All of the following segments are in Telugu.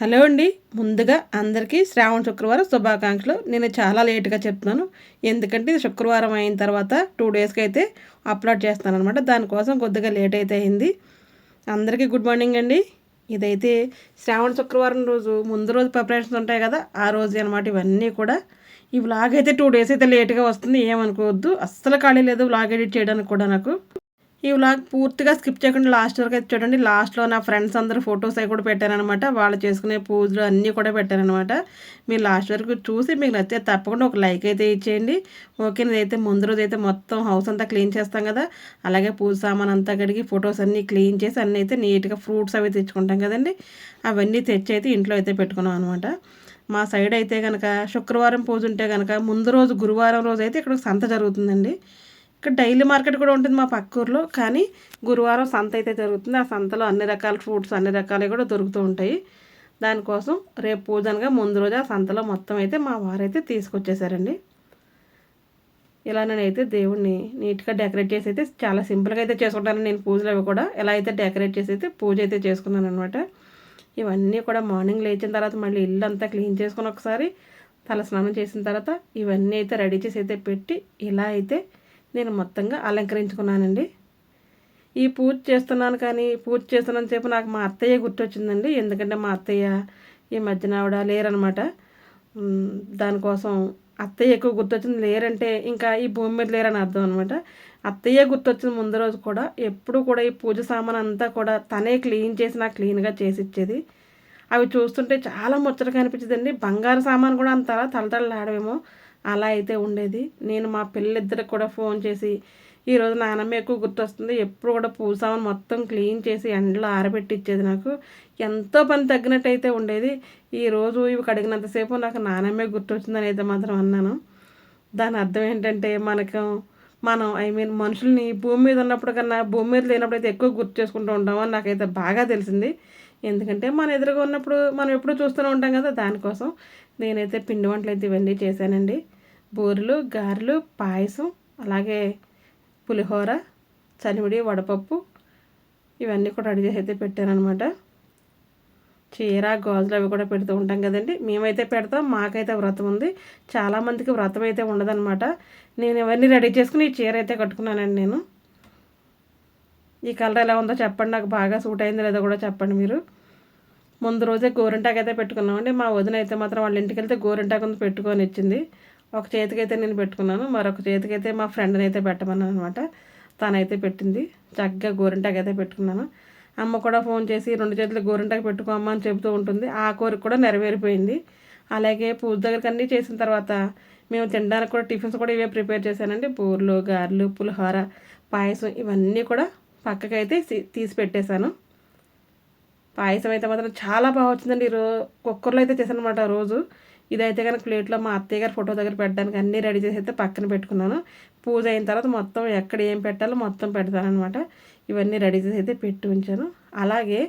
హలో అండి. ముందుగా అందరికీ శ్రావణ శుక్రవారం శుభాకాంక్షలు. నేను చాలా లేట్గా చెప్తున్నాను. ఎందుకంటే ఇది శుక్రవారం అయిన తర్వాత టూ డేస్కి అయితే అప్లోడ్ చేస్తాను అనమాట దానికోసం కొద్దిగా లేట్ అయితే అయింది. అందరికీ గుడ్ మార్నింగ్ అండి. ఇదైతే శ్రావణ శుక్రవారం రోజు ముందు రోజు ప్రిపరేషన్స్ ఉంటాయి కదా ఆ రోజు అనమాట ఇవన్నీ కూడా. ఈ వ్లాగ్ అయితే టూ డేస్ అయితే లేట్గా వస్తుంది ఏమనుకోవద్దు. అస్సలు ఖాళీ లేదు వ్లాగ్ ఎడిట్ చేయడానికి కూడా నాకు. ఈ వ్లాగ్ పూర్తిగా స్కిప్ చేయకుండా లాస్ట్ వరకు అయితే చూడండి. లాస్ట్లో నా ఫ్రెండ్స్ అందరూ ఫొటోస్ అవి కూడా పెట్టారనమాట వాళ్ళు చేసుకునే పూజలు అన్నీ కూడా పెట్టారనమాట మీరు లాస్ట్ వరకు చూసి మీకు నచ్చితే తప్పకుండా ఒక లైక్ అయితే ఇచ్చేయండి. ఓకే నేనైతే ముందు రోజు అయితే మొత్తం హౌస్ అంతా క్లీన్ చేస్తాం కదా. అలాగే పూజ సామాన్ అంతా కడిగి ఫొటోస్ అన్నీ క్లీన్ చేసి అన్నీ అయితే నీట్గా ఫ్రూట్స్ అవి తెచ్చుకుంటాం కదండి. అవన్నీ తెచ్చి అయితే ఇంట్లో అయితే పెట్టుకున్నాం అనమాట మా సైడ్ అయితే కనుక శుక్రవారం పూజ ఉంటే కనుక ముందు రోజు గురువారం రోజు అయితే ఇక్కడ సంత జరుగుతుందండి. ఇక్కడ డైలీ మార్కెట్ కూడా ఉంటుంది మా పక్క ఊర్లో కానీ గురువారం సంత అయితే జరుగుతుంది. ఆ సంతలో అన్ని రకాల ఫ్రూట్స్ అన్ని రకాలు కూడా దొరుకుతూ ఉంటాయి. దానికోసం రేపు పూజనగా ముందు రోజు ఆ సంతలో మొత్తం అయితే మా వారైతే తీసుకొచ్చేసారండి. ఇలా నేనైతే దేవుణ్ణి నీట్గా డెకరేట్ చేసి అయితే చాలా సింపుల్గా అయితే చేసుకుంటాను. నేను పూజలు అవి కూడా ఎలా అయితే డెకరేట్ చేసి అయితే పూజ అయితే చేసుకున్నాను అనమాట ఇవన్నీ కూడా మార్నింగ్ లేచిన తర్వాత మళ్ళీ ఇల్లు అంతా క్లీన్ చేసుకుని ఒకసారి తల స్నానం చేసిన తర్వాత ఇవన్నీ అయితే రెడీ చేసి అయితే పెట్టి ఇలా అయితే నేను మొత్తంగా అలంకరించుకున్నానండి. ఈ పూజ చేస్తున్నాను కానీ పూజ చేస్తున్నాను చెప్పి నాకు మా అత్తయ్య గుర్తొచ్చిందండి. ఎందుకంటే మా అత్తయ్య ఈ మధ్యన ఆవిడ లేరనమాట. దానికోసం అత్తయ్య ఎక్కువ గుర్తొచ్చింది. లేరంటే ఇంకా ఈ భూమి మీద లేరని అర్థం అనమాట. అత్తయ్య గుర్తొచ్చిన ముందు రోజు కూడా ఎప్పుడు కూడా ఈ పూజ సామాన్ అంతా కూడా తనే క్లీన్ చేసి నాకు క్లీన్గా చేసి ఇచ్చేది. అవి చూస్తుంటే చాలా ముచ్చటగా అనిపించిందండి. బంగారు సామాన్ కూడా అంత తలతళలాడవేమో అలా అయితే ఉండేది. నేను మా పిల్లలిద్దరికి కూడా ఫోన్ చేసి ఈరోజు నానమ్మ ఎక్కువ గుర్తొస్తుంది. ఎప్పుడు కూడా పూసామని మొత్తం క్లీన్ చేసి ఎండలో ఆరబెట్టి ఇచ్చేది నాకు. ఎంతో పని తగ్గినట్టు అయితే ఉండేది ఈరోజు ఇవి కడిగినంతసేపు నాకు నానమ్మే గుర్తొచ్చిందని అయితే మాత్రం అన్నాను. దాని అర్థం ఏంటంటే మనకు మనం ఐ మీన్ మనుషుల్ని భూమి మీద ఉన్నప్పుడు కన్నా భూమి మీద లేనప్పుడు అయితే ఎక్కువ గుర్తు చేసుకుంటూ ఉంటామని నాకైతే బాగా తెలిసింది. ఎందుకంటే మన ఎదురుగా ఉన్నప్పుడు మనం ఎప్పుడూ చూస్తూనే ఉంటాం కదా దానికోసం. నేనైతే పిండి వంటలు అయితే ఇవన్నీ చేశానండి. బూరెలు గారెలు పాయసం అలాగే పులిహోర చలివిడి వడపప్పు ఇవన్నీ కూడా రెడీ చేసి అయితే పెట్టానమాట చీర గాజులు అవి కూడా పెడుతూ ఉంటాం కదండి. మేమైతే పెడతాం మాకైతే వ్రతం ఉంది. చాలామందికి వ్రతం అయితే ఉండదన్నమాట. నేను ఇవన్నీ రెడీ చేసుకుని ఈ చీర అయితే కట్టుకున్నానండి నేను. ఈ కలర్ ఎలా ఉందో చెప్పండి. నాకు బాగా సూట్ అయిందో లేదో కూడా చెప్పండి మీరు. ముందు రోజే గోరింటాకు అయితే పెట్టుకున్నామండి. మా వదిన అయితే మాత్రం వాళ్ళ ఇంటికి వెళ్తే గోరింటాకు పెట్టుకొని ఇచ్చింది. ఒక చేతికైతే నేను పెట్టుకున్నాను మరొక చేతికైతే మా ఫ్రెండ్ని అయితే పెట్టమన్నాను అనమాట తనైతే పెట్టింది. చక్కగా గోరింటాకు అయితే పెట్టుకున్నాను. అమ్మ కూడా ఫోన్ చేసి రెండు చేతులు గోరింటాకు పెట్టుకోమ్మా అని చెబుతూ ఉంటుంది. ఆ కోరిక కూడా నెరవేరిపోయింది. అలాగే పూజ దగ్గరికి అన్నీ చేసిన తర్వాత మేము తినడానికి కూడా టిఫిన్స్ కూడా ఇవే ప్రిపేర్ చేశానండి. బూర్లు గారెలు పులిహోర పాయసం ఇవన్నీ కూడా పక్కకైతే తీసి పెట్టేశాను. పాయసం అయితే మాత్రం చాలా బాగా వచ్చిందండి. ఈరోజు కుక్కర్లో అయితే చేశాను అనమాట రోజు. ఇదైతే కనుక ప్లేట్లో మా అత్తయ్య గారి ఫోటో దగ్గర పెట్టడానికి అన్నీ రెడీ చేసి అయితే పక్కన పెట్టుకున్నాను. పూజ అయిన తర్వాత మొత్తం ఎక్కడ ఏం పెట్టాలో మొత్తం పెడతానమాట ఇవన్నీ రెడీ చేసి అయితే పెట్టి ఉంచాను. అలాగే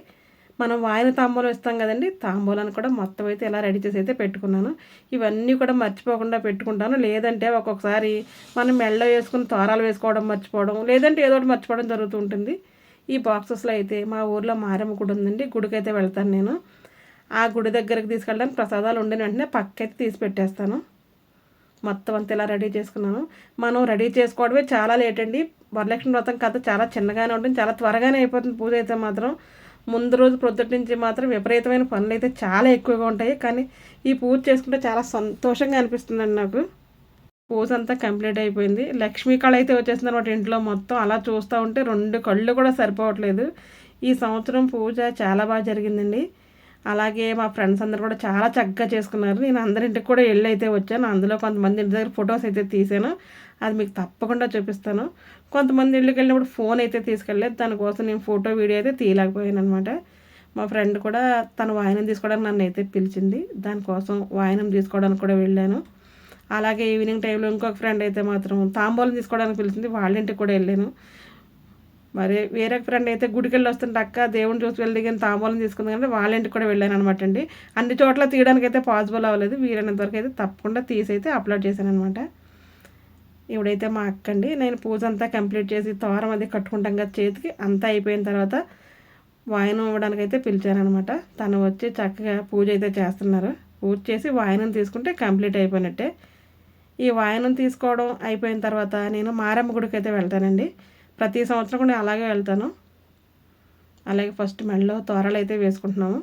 మనం వాయిన తాంబూలం ఇస్తాం కదండి తాంబూలాన్ని కూడా మొత్తం అయితే ఇలా రెడీ చేసి అయితే పెట్టుకున్నాను. ఇవన్నీ కూడా మర్చిపోకుండా పెట్టుకుంటాను. లేదంటే ఒక్కొక్కసారి మనం మెళ్ళ వేసుకుని తోరాలు వేసుకోవడం మర్చిపోవడం లేదంటే ఏదో ఒకటి మర్చిపోవడం జరుగుతుంటుంది ఈ బాక్సెస్లో అయితే మా ఊర్లో మారమ్మ గుడి ఉందండి గుడికి అయితే వెళ్తాను నేను. ఆ గుడి దగ్గరికి తీసుకెళ్ళడానికి ప్రసాదాలు ఉండిన వెంటనే పక్కైతే తీసి పెట్టేస్తాను. మొత్తం అంతా ఇలా రెడీ చేసుకున్నాను. మనం రెడీ చేసుకోవడమే చాలా లేట్ అండి. వరలక్ష్మి వ్రతం కథ చాలా చిన్నగానే ఉంటుంది. చాలా త్వరగానే అయిపోతుంది. పూజ అయితే మాత్రం ముందు రోజు ప్రొద్దుటి నుంచి మాత్రం విపరీతమైన పనులు అయితే చాలా ఎక్కువగా ఉంటాయి. కానీ ఈ పూజ చేసుకుంటే చాలా సంతోషంగా అనిపిస్తుందండి నాకు. పూజ అంతా కంప్లీట్ అయిపోయింది. లక్ష్మీ కళ అయితే వచ్చేసింది అనమాట ఇంట్లో మొత్తం. అలా చూస్తూ ఉంటే రెండు కళ్ళు కూడా సరిపోవట్లేదు. ఈ సంవత్సరం పూజ చాలా బాగా జరిగిందండి. అలాగే మా ఫ్రెండ్స్ అందరు కూడా చాలా చక్కగా చేసుకున్నారు. నేను అందరింటికి కూడా వెళ్ళి అయితే వచ్చాను. అందులో కొంతమంది ఇంటి దగ్గర ఫొటోస్ అయితే తీసాను అది మీకు తప్పకుండా చూపిస్తాను. కొంతమంది ఇళ్ళకి వెళ్ళినప్పుడు ఫోన్ అయితే తీసుకెళ్ళలేదు. దానికోసం నేను ఫోటో వీడియో అయితే తీయలేకపోయాను అనమాట మా ఫ్రెండ్ కూడా తన వాయనం తీసుకోవడానికి నన్ను అయితే పిలిచింది. దానికోసం వాయనం తీసుకోవడానికి కూడా వెళ్ళాను. అలాగే ఈవినింగ్ టైంలో ఇంకొక ఫ్రెండ్ అయితే మాత్రం తాంబూలం తీసుకోవడానికి పిలిచింది. వాళ్ళ ఇంటికి కూడా వెళ్ళాను. మరి వేరే ఫ్రెండ్ అయితే గుడికి వెళ్ళి వస్తుంటే అక్క దేవుని చూసి వెళ్ళి దిగిన తాంబూలం తీసుకుంది కానీ వాళ్ళ ఇంటికి కూడా వెళ్ళాను అనమాట అండి. అన్ని చోట్ల తీయడానికి అయితే పాసిబుల్ అవ్వలేదు. వీలైనంత వరకు అయితే తప్పకుండా తీసి అయితే అప్లోడ్ చేశాను అనమాట మా అక్క అండి నేను పూజ అంతా కంప్లీట్ చేసి తోరం అది కట్టుకుంటాం కదా చేతికి అంతా అయిపోయిన తర్వాత వాయనం ఇవ్వడానికి అయితే పిలిచారనమాట తను వచ్చి చక్కగా పూజ అయితే చేస్తున్నారు. పూజ చేసి వాయనం తీసుకుంటే కంప్లీట్ అయిపోయినట్టే. ఈ వాయనం తీసుకోవడం అయిపోయిన తర్వాత నేను మారమ్మ గుడికి అయితే వెళ్తానండి. ప్రతి సంవత్సరం కూడా అలాగే వెళ్తాను. అలాగే ఫస్ట్ మెడలో తోరలు అయితే వేసుకుంటున్నాము.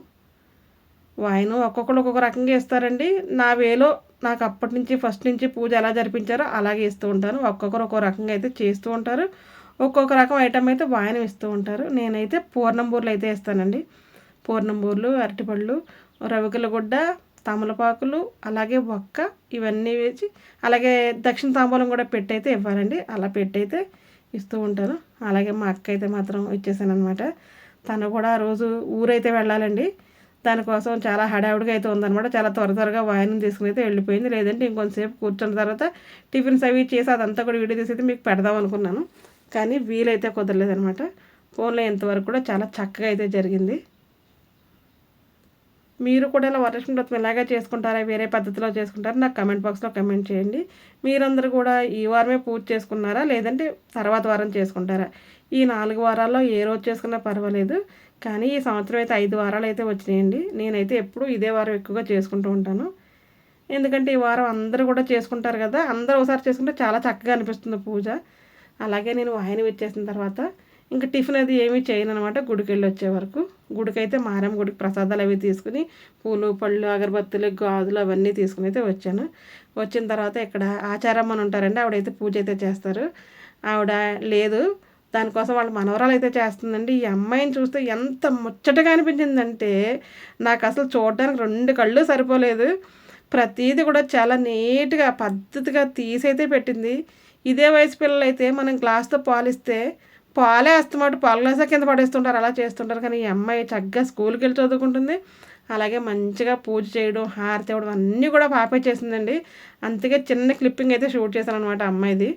వాయిను ఒక్కొక్కరు ఒక్కొక్క రకంగా ఇస్తారండి నా వేలో నాకు అప్పటి నుంచి ఫస్ట్ నుంచి పూజ ఎలా జరిపించారో అలాగే ఇస్తూ ఉంటాను ఒక్కొక్కరు ఒక్కొక్క రకంగా అయితే చేస్తూ ఉంటారు. ఒక్కొక్క రకం ఐటమ్ అయితే వాయనం ఇస్తూ ఉంటారు. నేనైతే పూర్ణంబూర్లు అయితే ఇస్తానండి పూర్ణంబూర్లు అరటిపళ్ళు రవికల గుడ్డ తమలపాకులు అలాగే ఒక్క ఇవన్నీ వేసి అలాగే దక్షిణ తాంబూలం కూడా పెట్టయితే ఇవ్వాలండి. అలా పెట్టయితే ఇస్తూ ఉంటాను అలాగే మా అక్క అయితే మాత్రం ఇచ్చేసాను అనమాట తను కూడా ఆ రోజు ఊరైతే వెళ్ళాలండి. దానికోసం చాలా హడావుడిగా అయితే ఉందనమాట చాలా త్వర త్వరగా వాయినం తీసుకుని అయితే వెళ్ళిపోయింది. లేదంటే ఇంకొంతసేపు కూర్చున్న తర్వాత టిఫిన్స్ అవి చేసి అదంతా కూడా వీడియో తీసి అయితే మీకు పెడదాం అనుకున్నాను. కానీ వీలైతే కుదరలేదనమాట ఫోన్లో ఇంతవరకు కూడా చాలా చక్కగా అయితే జరిగింది. మీరు కూడా ఇలా వరలక్ష్మి వ్రతం ఎలాగే చేసుకుంటారా వేరే పద్ధతిలో చేసుకుంటారా నాకు కమెంట్ బాక్స్లో కమెంట్ చేయండి. మీరందరూ కూడా ఈ వారమే పూజ చేసుకున్నారా లేదంటే తర్వాత వారం చేసుకుంటారా? ఈ నాలుగు వారాల్లో ఏ రోజు చేసుకున్నా పర్వాలేదు కానీ ఈ సంవత్సరం అయితే ఐదు వారాలు అయితే వచ్చినాయండి. నేనైతే ఎప్పుడూ ఇదే వారం ఎక్కువగా చేసుకుంటూ ఉంటాను. ఎందుకంటే ఈ వారం అందరూ కూడా చేసుకుంటారు కదా అందరూ ఒకసారి చేసుకుంటే చాలా చక్కగా అనిపిస్తుంది పూజ. అలాగే నేను వాయన వచ్చేసిన తర్వాత ఇంకా టిఫిన్ అది ఏమీ చేయను అనమాట గుడికి వెళ్ళి వచ్చే వరకు. గుడికి అయితే మారం గుడికి ప్రసాదాలు అవి తీసుకుని పూలు పళ్ళు అగరబత్తులు గాజులు అవన్నీ తీసుకుని అయితే వచ్చాను. వచ్చిన తర్వాత ఇక్కడ ఆచారం అని ఉంటారండి ఆవిడైతే పూజ అయితే చేస్తారు. ఆవిడ లేదు. దానికోసం వాళ్ళ మనవరాలు అయితే చేస్తుందండి. ఈ అమ్మాయిని చూస్తే ఎంత ముచ్చటగా అనిపించిందంటే నాకు అసలు చూడడానికి రెండు కళ్ళు సరిపోలేదు. ప్రతీది కూడా చాలా నీట్గా పద్ధతిగా తీసైతే పెట్టింది. ఇదే వయసు పిల్లలైతే మనం గ్లాస్తో పాలిస్తే పాలే వస్తామాట పాలు గ్లాసే కింద పడేస్తుంటారు. అలా చేస్తుంటారు. కానీ ఈ అమ్మాయి చక్కగా స్కూల్కి వెళ్ళి చదువుకుంటుంది. అలాగే మంచిగా పూజ చేయడం హారతి ఇవ్వడం అన్నీ కూడా పాపే చేసిందండి. అందుకే చిన్న క్లిప్పింగ్ అయితే షూట్ చేశాను అనమాట అమ్మాయిది.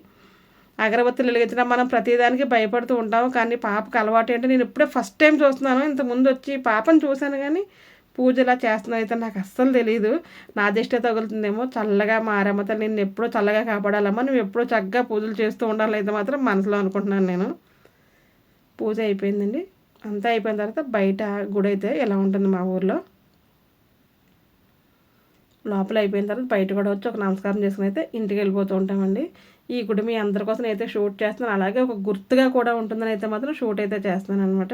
అగరబత్తులు వెలిగించడం మనం ప్రతిదానికి భయపడుతూ ఉంటాము. కానీ పాపకు అలవాటు ఏంటంటే నేను ఇప్పుడే ఫస్ట్ టైం చూస్తున్నాను. ఇంత ముందు వచ్చి పాపను చూశాను కానీ పూజ ఇలా చేస్తున్నది అయితే నాకు అస్సలు తెలియదు నా దిష్ట తగులుతుందేమో. చల్లగా మారమ్మతో నేను ఎప్పుడూ చల్లగా కాపాడాలమ్మా. నువ్వు ఎప్పుడూ చక్కగా పూజలు చేస్తూ ఉండాలి అయితే మాత్రం మనసులో అనుకుంటున్నాను నేను. పూజ అయిపోయిందండి. అంతా అయిపోయిన తర్వాత బయట గుడి అయితే ఎలా ఉంటుంది మా ఊర్లో? లోపల అయిపోయిన తర్వాత బయట కూడా వచ్చి ఒక నమస్కారం చేసుకుని అయితే ఇంటికి వెళ్ళిపోతూ ఉంటామండి. ఈ గుడి మీ అందరి కోసం అయితే షూట్ చేస్తున్నాను. అలాగే ఒక గుర్తుగా కూడా ఉంటుందని అయితే మాత్రం షూట్ అయితే చేస్తున్నాను అనమాట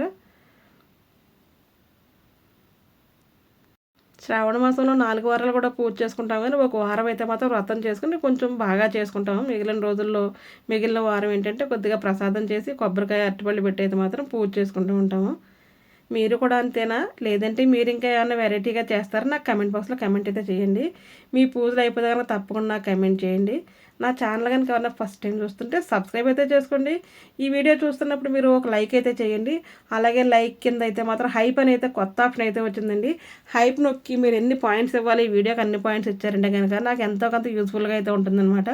శ్రావణ మాసంలో నాలుగు వారాలు కూడా పూజ చేసుకుంటాం కానీ ఒక వారం అయితే మాత్రం వ్రతం చేసుకుని కొంచెం బాగా చేసుకుంటాము మిగిలిన రోజుల్లో మిగిలిన వారం ఏంటంటే కొద్దిగా ప్రసాదం చేసి కొబ్బరికాయ అరటిపళ్ళు పెట్టి అయితే మాత్రం పూజ చేసుకుంటూ ఉంటాము. మీరు కూడా అంతేనా? లేదంటే మీరు ఇంకా ఏమైనా వెరైటీగా చేస్తారా? నాకు కమెంట్ బాక్స్లో కమెంట్ అయితే చేయండి. మీ పూజలు అయిపోతే కనుక తప్పకుండా కమెంట్ చేయండి. నా ఛానల్ కనుక ఎవరైనా ఫస్ట్ టైం చూస్తుంటే సబ్స్క్రైబ్ అయితే చేసుకోండి. ఈ వీడియో చూస్తున్నప్పుడు మీరు ఒక లైక్ అయితే చేయండి. అలాగే లైక్ కింద అయితే మాత్రం హైప్ అని అయితే కొత్త ఆప్షన్ అయితే వచ్చిందండి. హైప్ నొక్కి మీరు ఎన్ని పాయింట్స్ ఇవ్వాలి? ఈ వీడియోకి అన్ని పాయింట్స్ ఇచ్చారంటే కనుక నాకు ఎంతో కొంత యూస్ఫుల్గా అయితే ఉంటుందన్నమాట.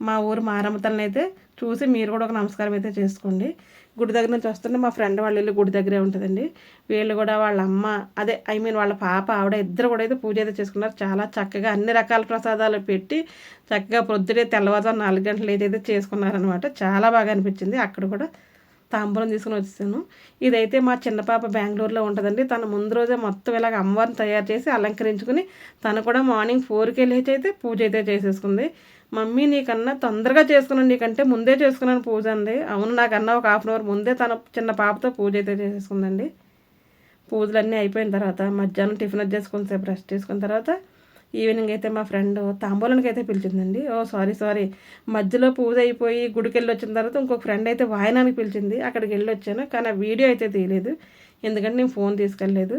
మా ఊరు మారమ్మతల్ని అయితే చూసి మీరు కూడా ఒక నమస్కారం అయితే చేసుకోండి. గుడి దగ్గర నుంచి వస్తుంటే మా ఫ్రెండ్ వాళ్ళ ఇల్లు గుడి దగ్గరే ఉంటుందండి. వీళ్ళు కూడా వాళ్ళ అమ్మ అదే ఐ మీన్ వాళ్ళ పాప ఆవిడ ఇద్దరు కూడా అయితే పూజ అయితే చేసుకున్నారు. చాలా చక్కగా అన్ని రకాల ప్రసాదాలు పెట్టి చక్కగా పొద్దుటే తెల్లవారుజాము నాలుగు గంటలు ఏదైతే చేసుకున్నారనమాట చాలా బాగా అనిపించింది. అక్కడ కూడా తాంబూలం తీసుకుని వచ్చేసాను. ఇదైతే మా చిన్న పాప బెంగళూరులో ఉంటుందండి. తను ముందు రోజే మొత్తం ఇలాగ అమ్మవారిని తయారు చేసి అలంకరించుకుని తను కూడా మార్నింగ్ ఫోర్కి వెళ్ళేసి అయితే పూజ అయితే చేసేసుకుంది. మమ్మీ నీకన్నా తొందరగా చేసుకున్నాను నీకంటే ముందే చేసుకున్నాను పూజ అంది. అవును నాకన్నా ఒక హాఫ్ అన్ అవర్ ముందే తన చిన్న పాపతో పూజ అయితే చేసేసుకుందండి పూజలన్నీ అయిపోయిన తర్వాత మధ్యాహ్నం టిఫిన్ వచ్చేసుకుని సేపు రెస్ట్ చేసుకున్న తర్వాత ఈవినింగ్ అయితే మా ఫ్రెండ్ తాంబూలానికి అయితే పిలిచిందండి. ఓ సారీ సారీ మధ్యలో పూజ అయిపోయి గుడికి వెళ్ళి వచ్చిన తర్వాత ఇంకొక ఫ్రెండ్ అయితే వాయనానికి పిలిచింది. అక్కడికి వెళ్ళి వచ్చాను కానీ ఆ వీడియో అయితే తీయలేదు. ఎందుకంటే నేను ఫోన్ తీసుకెళ్ళలేదు.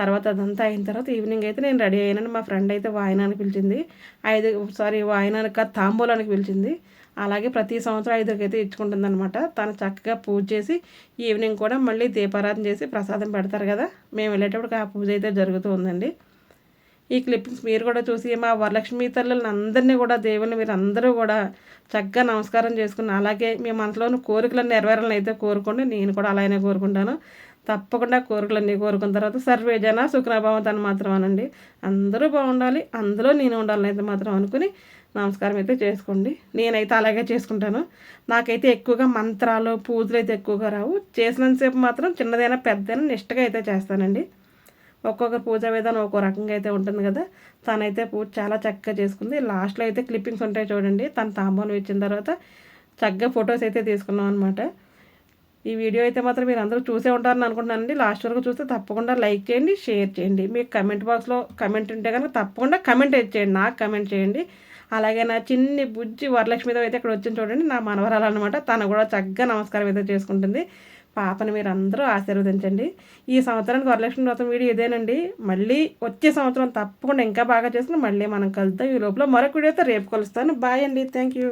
తర్వాత అదంతా అయిన తర్వాత ఈవినింగ్ అయితే నేను రెడీ అయ్యానని మా ఫ్రెండ్ అయితే వాయినానికి పిలిచింది. ఐదు సారీ కాదు తాంబూలానికి పిలిచింది. అలాగే ప్రతి సంవత్సరం ఐదుకి అయితే ఇచ్చుకుంటుంది అనమాట తను చక్కగా పూజ చేసి ఈవినింగ్ కూడా మళ్ళీ దీపారాధన చేసి ప్రసాదం పెడతారు కదా. మేము వెళ్ళేటప్పుడు ఆ పూజ అయితే జరుగుతూ ఉందండి. ఈ క్లిప్పింగ్స్ మీరు కూడా చూసి మా వరలక్ష్మి తల్లులను అందరినీ కూడా దేవుని మీరు అందరూ కూడా చక్కగా నమస్కారం చేసుకుని అలాగే మీ మనసులోని కోరికలను నెరవేరాలని అయితే కోరుకోండి. నేను కూడా అలానే కోరుకుంటాను. తప్పకుండా కోరికలన్నీ కోరుకున్న తర్వాత సర్వే జన సుఖనాభావం మాత్రం అనండి అందరూ బాగుండాలి అందులో నేను ఉండాలని అయితే మాత్రం అనుకుని నమస్కారం అయితే చేసుకోండి. నేనైతే అలాగే చేసుకుంటాను. నాకైతే ఎక్కువగా మంత్రాలు పూజలు అయితే ఎక్కువగా రావు. చేసినంతసేపు మాత్రం చిన్నదైనా పెద్దదైనా నిష్టగా అయితే చేస్తానండి. ఒక్కొక్క పూజా విధానం ఒక్కో రకంగా అయితే ఉంటుంది కదా. తనైతే పూజ చాలా చక్కగా చేసుకుంది. లాస్ట్లో అయితే క్లిప్పింగ్స్ ఉంటాయి చూడండి. తన తాంబూలం ఇచ్చిన తర్వాత చక్కగా ఫొటోస్ అయితే తీసుకున్నాం అనమాట ఈ వీడియో అయితే మాత్రం మీరు అందరూ చూసే ఉంటారని అనుకుంటున్నానండి. లాస్ట్ వరకు చూస్తే తప్పకుండా లైక్ చేయండి షేర్ చేయండి. మీకు కమెంట్ బాక్స్లో కమెంట్ ఉంటే కనుక తప్పకుండా కమెంట్ చేయండి. నాకు కమెంట్ చేయండి. అలాగే నా చిన్ని బుజ్జి వరలక్ష్మితో అయితే ఇక్కడ వచ్చింది చూడండి. నా మనవరాలు అనమాట తను కూడా చక్కగా నమస్కారం అయితే చేసుకుంటుంది. పాపని మీరు అందరూ ఆశీర్వదించండి. ఈ సంవత్సరానికి వరలక్ష్మి వ్రతం వీడియో ఇదేనండి. మళ్ళీ వచ్చే సంవత్సరం తప్పకుండా ఇంకా బాగా చేసుకుని మళ్ళీ మనం కలుద్దాం. ఈ లోపల మరొక వీడియోతో రేపు కలుస్తాను. బాయ్ అండి. Thank you